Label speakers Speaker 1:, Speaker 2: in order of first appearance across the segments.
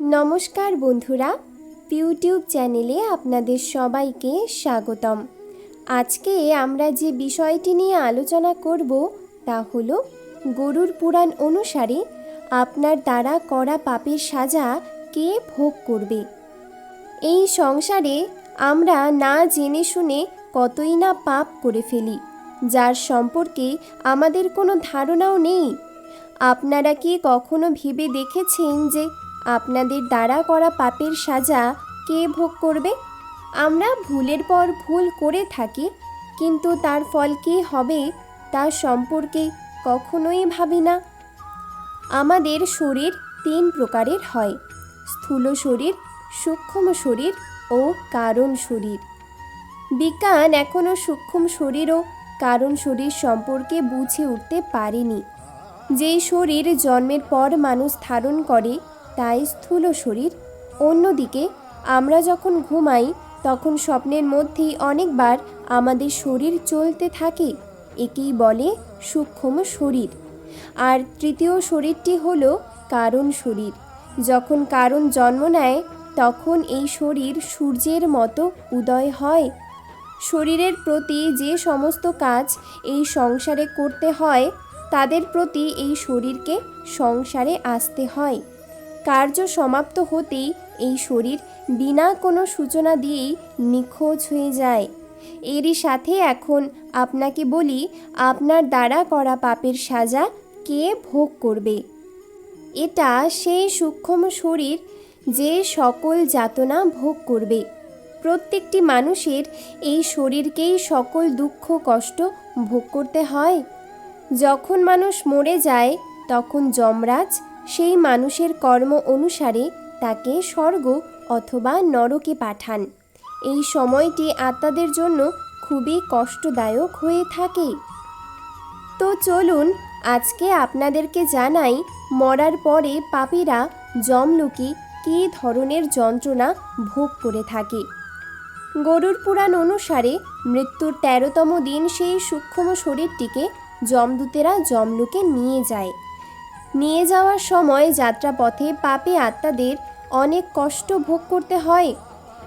Speaker 1: নমস্কার বন্ধুরা ইউটিউব চ্যানেলে আপনাদের সবাইকে স্বাগতম। আজকে আমরা যে বিষয়টি নিয়ে আলোচনা করব তা হলো গরুর পুরাণ অনুসারে আপনার দ্বারা করা পাপের সাজা কে ভোগ করবে। এই সংসারে আমরা না জেনে শুনে কতই না পাপ করে ফেলি, যার সম্পর্কে আমাদের কোনো ধারণাও নেই। আপনারা কি কখনো ভেবে দেখেছেন যে আপনাদের দ্বারা করা পাপের সাজা কে ভোগ করবে? আমরা ভুলের পর ভুল করে থাকি, কিন্তু তার ফল কী হবে তা সম্পর্কে কখনোই ভাবি না। আমাদের শরীর তিন প্রকারের হয়, স্থূল শরীর, সূক্ষ্ম শরীর ও কারণ শরীর। বিজ্ঞান এখনও সূক্ষ্ম শরীর ও কারণ শরীর সম্পর্কে বুঝে উঠতে পারেনি। যেই শরীর জন্মের পর মানুষ ধারণ করে তাই স্থূল শরীর। অন্যদিকে, আমরা যখন ঘুমাই, তখন স্বপ্নের মধ্যেই অনেকবার আমাদের শরীর চলতে থাকে। একেই বলে সূক্ষ্ম শরীর। আর তৃতীয় শরীরটি হল কারণ শরীর। যখন কারণ জন্ম নেয়, তখন এই শরীর সূর্যের মতো উদয় হয়। শরীরের প্রতি যে সমস্ত কাজ এই সংসারে করতে হয়, তাদের প্রতি এই শরীরকে সংসারে আসতে হয়। কার্য সমাপ্ত হতেই এই শরীর বিনা কোনো সূচনা দিয়েই নিখোঁজ হয়ে যায়। এরই সাথে এখন আপনাকে বলি, আপনার দ্বারা করা পাপের সাজা কে ভোগ করবে? এটা সেই সূক্ষ্ম শরীর যে সকল যাতনা ভোগ করবে। প্রত্যেকটি মানুষের এই শরীরকেই সকল দুঃখ, কষ্ট ভোগ করতে হয়। যখন মানুষ মরে যায়, তখন যমরাজ সেই মানুষের কর্ম অনুসারে তাকে স্বর্গ অথবা নরকে পাঠান। এই সময়টি আত্মাদের জন্য খুবই কষ্টদায়ক হয়ে থাকে। তো চলুন, আজকে আপনাদেরকে জানাই, মরার পরে পাপীরা জমলুকি কী ধরনের যন্ত্রণা ভোগ করে থাকে। গরুর পুরাণ অনুসারে মৃত্যুর তেরোতম দিন সেই সূক্ষ্ম শরীরটিকে যমদূতেরা জমলুকে নিয়ে যায়। নিয়ে যাওয়ার সময় যাত্রাপথে পাপী আত্মাদের অনেক কষ্ট ভোগ করতে হয়।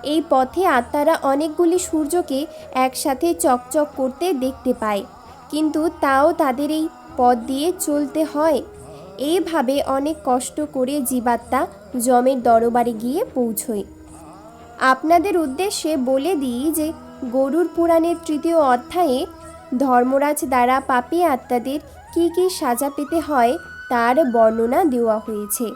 Speaker 1: এই পথে আত্মারা অনেকগুলি সূর্যকে একসাথে চকচক করতে দেখতে পায়, কিন্তু তাও তাদের এই পথ দিয়ে চলতে হয়। এইভাবে অনেক কষ্ট করে জীবাত্মা জমের দরবারে গিয়ে পৌঁছয়। আপনাদের উদ্দেশ্যে বলে দিই যে, গরুর পুরাণের তৃতীয় অধ্যায়ে ধর্মরাজ দ্বারা পাপী আত্মাদের কী কী সাজা পেতে হয় তার বর্ণনা দেওয়া হয়েছে।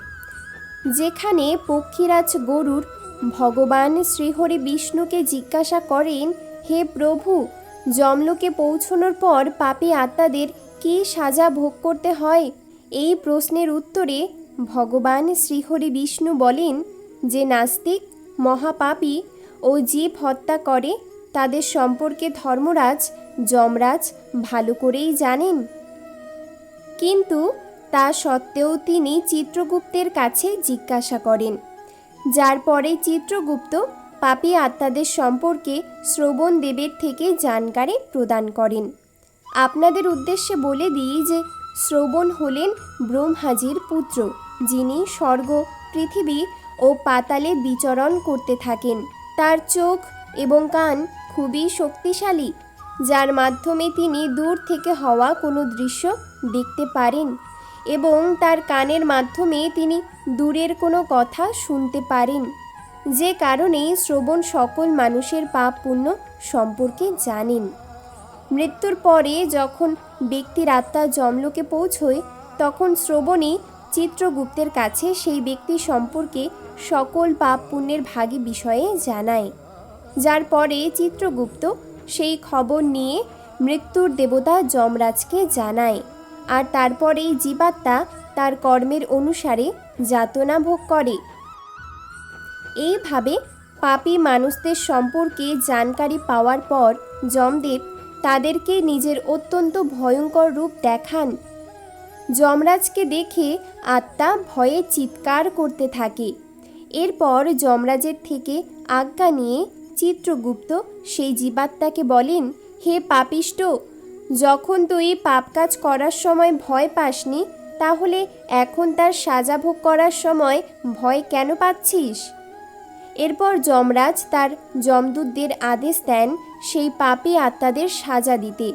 Speaker 1: যেখানে পক্ষীরাজ গরুর ভগবান শ্রীহরি বিষ্ণুকে জিজ্ঞাসা করেন, হে প্রভু জমলোকে পৌঁছনোর পর পাপী আত্মাদের কী সাজা ভোগ করতে হয়? এই প্রশ্নের উত্তরে ভগবান শ্রীহরি বিষ্ণু বলেন যে, নাস্তিক, মহাপাপী ও জীব হত্যা করে, তাদের সম্পর্কে ধর্মরাজ, যমরাজ ভালো করেই জানেন। কিন্তু তা সত্ত্বেও তিনি চিত্রগুপ্তের কাছে জিজ্ঞাসা করেন। যার পরে চিত্রগুপ্ত পাপী আত্মাদের সম্পর্কে শ্রবণ দেবের থেকে জানকারি প্রদান করেন। আপনাদের উদ্দেশ্যে বলে দিই যে, শ্রবণ হলেন ব্রহ্মাজির পুত্র, যিনি স্বর্গ, পৃথিবী ও পাতালে বিচরণ করতে থাকেন। তার চোখ এবং কান খুবই শক্তিশালী, যার মাধ্যমে তিনি দূর থেকে হওয়া কোনো দৃশ্য দেখতে পারেন। এবং তার কানের মাধ্যমে তিনি দূরের কোনো কথা শুনতে পারেন, যে কারণে শ্রবণ সকল মানুষের পাপ পুণ্য সম্পর্কে জানেন। মৃত্যুর পরে যখন ব্যক্তির আত্মা জমলোকে পৌঁছয়, তখন শ্রবণী চিত্রগুপ্তের কাছে সেই ব্যক্তি সম্পর্কে সকল পাপ পুণ্যের ভাগী বিষয়ে জানায়। যার পরে চিত্রগুপ্ত সেই খবর নিয়ে মৃত্যুর দেবতা যমরাজকে জানায়। আর তারপরেই জীবাত্মা তার কর্মের অনুসারে যাতনা ভোগ করে। এইভাবে পাপী মানুষদের সম্পর্কে জানকারি পাওয়ার পর যমদেব তাদেরকে নিজের অত্যন্ত ভয়ঙ্কর রূপ দেখান। যমরাজকে দেখে আত্মা ভয়ে চিৎকার করতে থাকে। এরপর যমরাজের থেকে আজ্ঞা নিয়ে চিত্রগুপ্ত সেই জীবাত্মাকে বলেন, হে পাপিষ্ট যখন তুই পাপ কাজ করার সময় ভয় পাসনি, তাহলে এখন তার সাজা ভোগ করার সময় ভয় কেন পাচ্ছিস? এরপর যমরাজ তার যমদূতদের আদেশ দেন সেই পাপী আত্মাদের সাজা দিতে।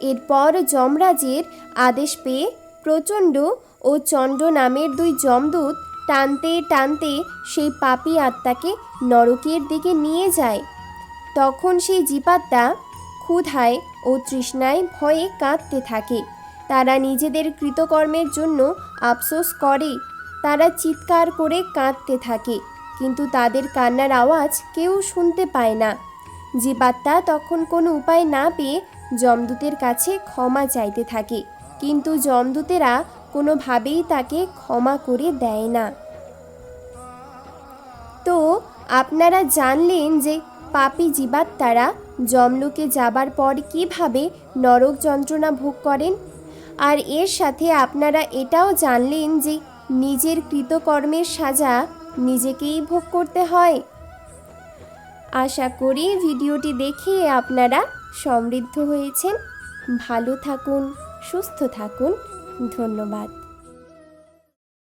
Speaker 1: এরপর যমরাজের আদেশ পেয়ে প্রচণ্ড ও চণ্ড নামের দুই যমদূত টানতে টানতে সেই পাপী আত্মাকে নরকের দিকে নিয়ে যায়। তখন সেই জীবাত্মা ক্ষুধায় ও তৃষ্ণায় ভয়ে কাঁদতে থাকে। তারা নিজেদের কৃতকর্মের জন্য আফসোস করে। তারা চিৎকার করে কাঁদতে থাকে, কিন্তু তাদের কান্নার আওয়াজ কেউ শুনতে পায় না। জীবাত্মা তখন কোনো উপায় না পেয়ে যমদূতের কাছে ক্ষমা চাইতে থাকে, কিন্তু যমদূতেরা কোনোভাবেই তাকে ক্ষমা করে দেয় না। তো, আপনারা জানলেন যে পাপি জীবাত্মারা যমলোকে যাবার পর কীভাবে নরক যন্ত্রণা ভোগ করেন? আর এর সাথে আপনারা এটাও জানলেন যে নিজের কৃতকর্মের সাজা নিজেকেই ভোগ করতে হয়। আশা করি ভিডিওটি দেখে আপনারা সমৃদ্ধ হয়েছেন। ভালো থাকুন, সুস্থ থাকুন। ধন্যবাদ।